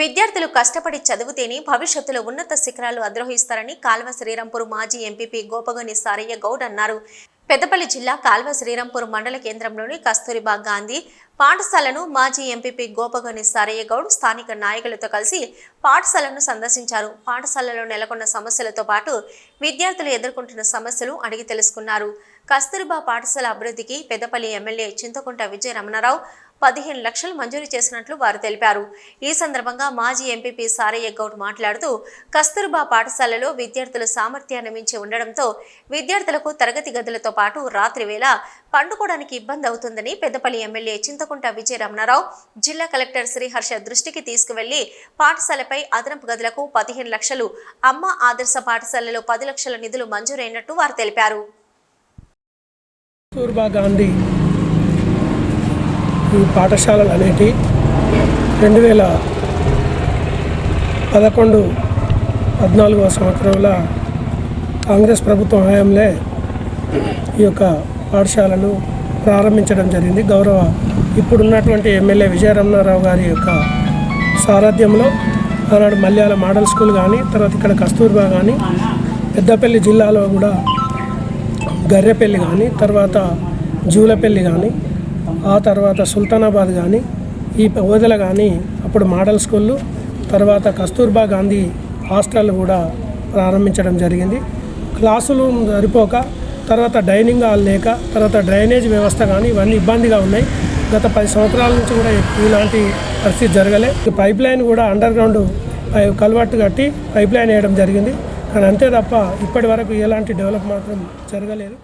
విద్యార్థులు కష్టపడి చదివితేనే భవిష్యత్తులో ఉన్నత శిఖరాలు అధిరోహిస్తారని కాల్వ శ్రీరాంపూర్ మాజీ ఎంపీపీ గోపగొని సారయ్య గౌడ్ అన్నారు. పెద్దపల్లి జిల్లా కాల్వ శ్రీరాంపూర్ మండల కేంద్రంలోని కస్తూరిబా గాంధీ పాఠశాలను మాజీ ఎంపీపీ గోపగని సారయ్య గౌడ్ స్థానిక నాయకులతో కలిసి పాఠశాలను సందర్శించారు. పాఠశాలలో నెలకొన్న సమస్యలతో పాటు విద్యార్థులు ఎదుర్కొంటున్న సమస్యలు అడిగి తెలుసుకున్నారు. కస్తూరిబా పాఠశాల అభివృద్ధికి పెద్దపల్లి ఎమ్మెల్యే చింతకుంట విజయ రమణారావు పదిహేను లక్షలు మంజూరు చేసినట్లు వారు తెలిపారు. ఈ సందర్భంగా మాజీ ఎంపీపీ సారయ్య గౌడ్ మాట్లాడుతూ కస్తూర్బా పాఠశాలలో విద్యార్థుల సామర్థ్యాన్ని మించి ఉండడంతో విద్యార్థులకు తరగతి గదులతో పాటు రాత్రి వేళ పండుకోవడానికి ఇబ్బంది అవుతుందని పెద్దపల్లి ఎమ్మెల్యే చింతకు చింతకుంట విజయ రమణారావు జిల్లా కలెక్టర్ శ్రీహర్ష దృష్టికి తీసుకువెళ్ళి పాఠశాలపై అదనపు గదులకు పదిహేను లక్షలు అమ్మ ఆదర్శ పాఠశాలలో పది లక్షల నిధులు మంజూరైనట్టు వారు తెలిపారు. కస్తూర్బా గాంధీ ఈ పాఠశాలలు అనేటి రెండు వేల పదకొండు పద్నాలుగవ సంవత్సరంలో కాంగ్రెస్ ప్రభుత్వం హయాంలో ఈ యొక్క పాఠశాలను ప్రారంభించడం జరిగింది. గౌరవ ఇప్పుడున్నటువంటి ఎమ్మెల్యే విజయరమణారావు గారి యొక్క సారథ్యంలో ఆనాడు మల్యాల మోడల్ స్కూల్ కానీ తర్వాత ఇక్కడ కస్తూర్బా కానీ పెద్దపల్లి జిల్లాలో కూడా గర్రెపల్లి కానీ తర్వాత జూలపల్లి కానీ ఆ తర్వాత సుల్తానాబాద్ కానీ ఈ ఓదెల కానీ అప్పుడు మోడల్ స్కూళ్ళు తర్వాత కస్తూర్బా గాంధీ హాస్టల్ కూడా ప్రారంభించడం జరిగింది. క్లాసులు సరిపోక తర్వాత డైనింగ్ హాల్ లేక తర్వాత డ్రైనేజ్ వ్యవస్థ కానీ ఇవన్నీ ఇబ్బందిగా ఉన్నాయి. గత పది సంవత్సరాల నుంచి కూడా ఇలాంటి పరిస్థితి జరగలే. ఈ పైప్ లైన్ కూడా అండర్ గ్రౌండ్ కల్వర్ట్ కట్టి పైప్ లైన్ వేయడం జరిగింది. కానీ అంతే తప్ప ఇప్పటి వరకు ఎలాంటి డెవలప్ మాత్రం జరగలేదు.